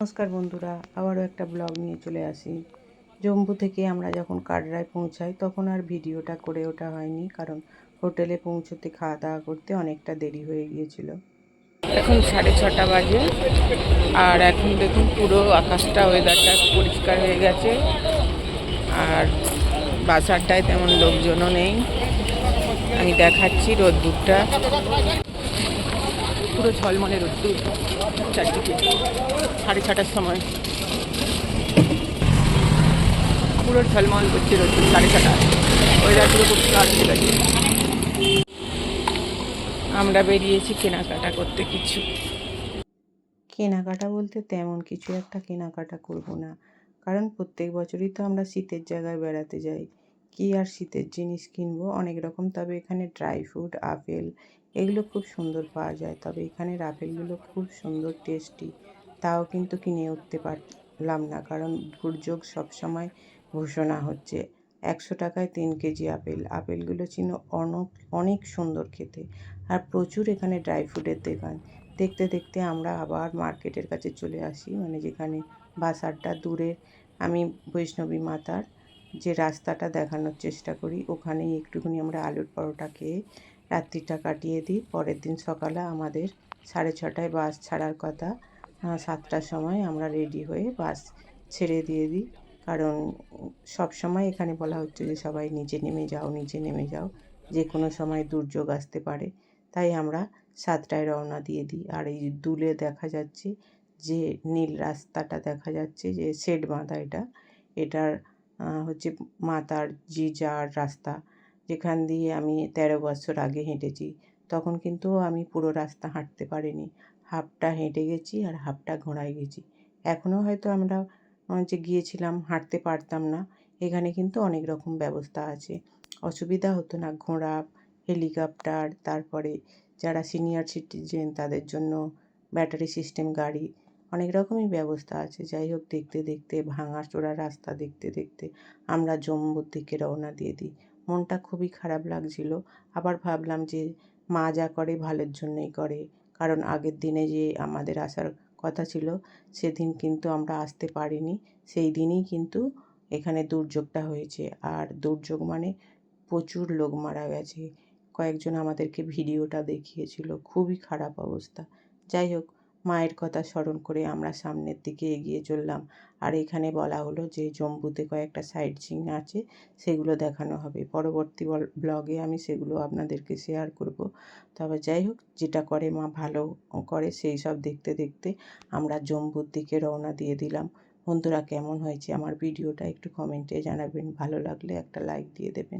নমস্কার বন্ধুরা, আবারও একটা ব্লগ নিয়ে চলে আসি। জম্মু থেকে আমরা যখন কাটরায় পৌঁছাই, তখন আর ভিডিওটা করে ওঠা হয়নি, কারণ হোটেলে পৌঁছতে খাওয়া দাওয়া করতে অনেকটা দেরি হয়ে গিয়েছিল। এখন সাড়ে ছটা বাজে, আর এখন দেখুন পুরো আকাশটা ওয়েদারটা পরিষ্কার হয়ে গেছে। আর বাসারটায় তেমন লোকজনও নেই। আমি দেখাচ্ছি রোদ্দুরটা। পুরো ঝলমলে রোদ্দুর চারদিকে, সাড়ে ছটার সময়। পুরো ঝলমল করছে রোদ্দুর, সাড়ে ছটা। ওয়েদার পুরো হয়ে গেছে আমরা বেরিয়েছি কেনাকাটা করতে কিছু। কেনাকাটা বলতে তেমন কিছু একটা কেনাকাটা করব না। কারণ প্রত্যেক বছরই তো আমরা শীতের জায়গায় বেড়াতে যাই। কি আর শীতের জিনিস কিনবো? অনেক রকম। তবে এখানে ড্রাই ফ্রুট আপেল এগুলো খুব সুন্দর পাওয়া যায়। তবে এখানের আপেলগুলো খুব সুন্দর টেস্টি তাও কিন্তু কিনে উঠতে পারলাম না। কারণ দুর্যোগ সবসময় ঘোষণা হচ্ছে। একশো টাকায় তিন কেজি আপেল। আপেলগুলো ছিল অনেক অনেক সুন্দর খেতে। আর প্রচুর এখানে ড্রাই ফ্রুটের দোকান। দেখতে দেখতে আমরা আবার মার্কেটের কাছে চলে আসি। মানে যেখানে বাসারটা দূরে আমি বৈষ্ণবী মাতার। যে রাস্তাটা দেখানোর চেষ্টা করি, ওখানেই একটুখানি আমরা আলুর পরোটা খেয়ে রাত্রিটা কাটিয়ে দিই। পরের দিন সকালে আমাদের সাড়ে ছটায় বাস ছাড়ার কথা সাতটার সময় আমরা রেডি হয়ে বাস ছেড়ে দিয়ে দিই। কারণ সব সময় এখানে বলা হচ্ছে যে সবাই নিচে নেমে যাও, নিচে নেমে যাও, যে কোনো সময় দুর্যোগ আসতে পারে। তাই আমরা সাতটায় রওনা দিয়ে দিই। আর এই দূলে দেখা যাচ্ছে যে নীল রাস্তাটা দেখা যাচ্ছে যে শেড বাঁধা এটা, এটার হচ্ছে মাতার জি যার রাস্তা, যেখান দিয়ে আমি তেরো বছর আগে হেঁটেছি, তখন কিন্তু আমি পুরো রাস্তা হাঁটতে পারিনি। হাফটা হেঁটে গেছি আর হাফটা ঘোড়ায় গেছি। এখনও হয়তো আমরা যে গিয়েছিলাম হাঁটতে পারতাম না, এখানে কিন্তু অনেক রকম ব্যবস্থা আছে। অসুবিধা হতো না, ঘোড়া, হেলিকপ্টার, তারপরে যারা সিনিয়র সিটিজেন তাদের জন্য ব্যাটারি সিস্টেম, গাড়ি অনেক রকমই ব্যবস্থা আছে। যাই হোক, দেখতে দেখতে ভাঙাচোরা রাস্তা দেখতে দেখতে আমরা জম্মুর দিকে রওনা দিয়ে দিই। মনটা খুবই খারাপ লাগছিল। আবার ভাবলাম যে মা যা করে ভালোর জন্যই করে। কারণ আগের দিনে যে আমাদের আসার কথা ছিল, সেদিন কিন্তু আমরা আসতে পারিনি। সেই দিনই কিন্তু এখানে দুর্যোগটা হয়েছে। আর দুর্যোগ মানে প্রচুর লোক মারা গেছে। কয়েকজন আমাদেরকে ভিডিওটা দেখিয়েছিল। খুবই খারাপ অবস্থা। যাই হোক মায়ের কথা স্মরণ করে আমরা সামনের দিকে এগিয়ে চললাম। আর এখানে বলা হলো যে, জম্বুতে কয়েকটা সাইট সিন আছে, সেগুলো দেখানো হবে। পরবর্তী ব্লগে আমি সেগুলো আপনাদেরকে শেয়ার করব। তবে যাই হোক, যেটা করে মা ভালো করে সেই সব দেখতে দেখতে আমরা জম্বুর দিকে রওনা দিয়ে দিলাম। বন্ধুরা, কেমন হয়েছে আমার ভিডিওটা একটু কমেন্টে জানাবেন। ভালো লাগলে একটা লাইক দিয়ে দেবেন।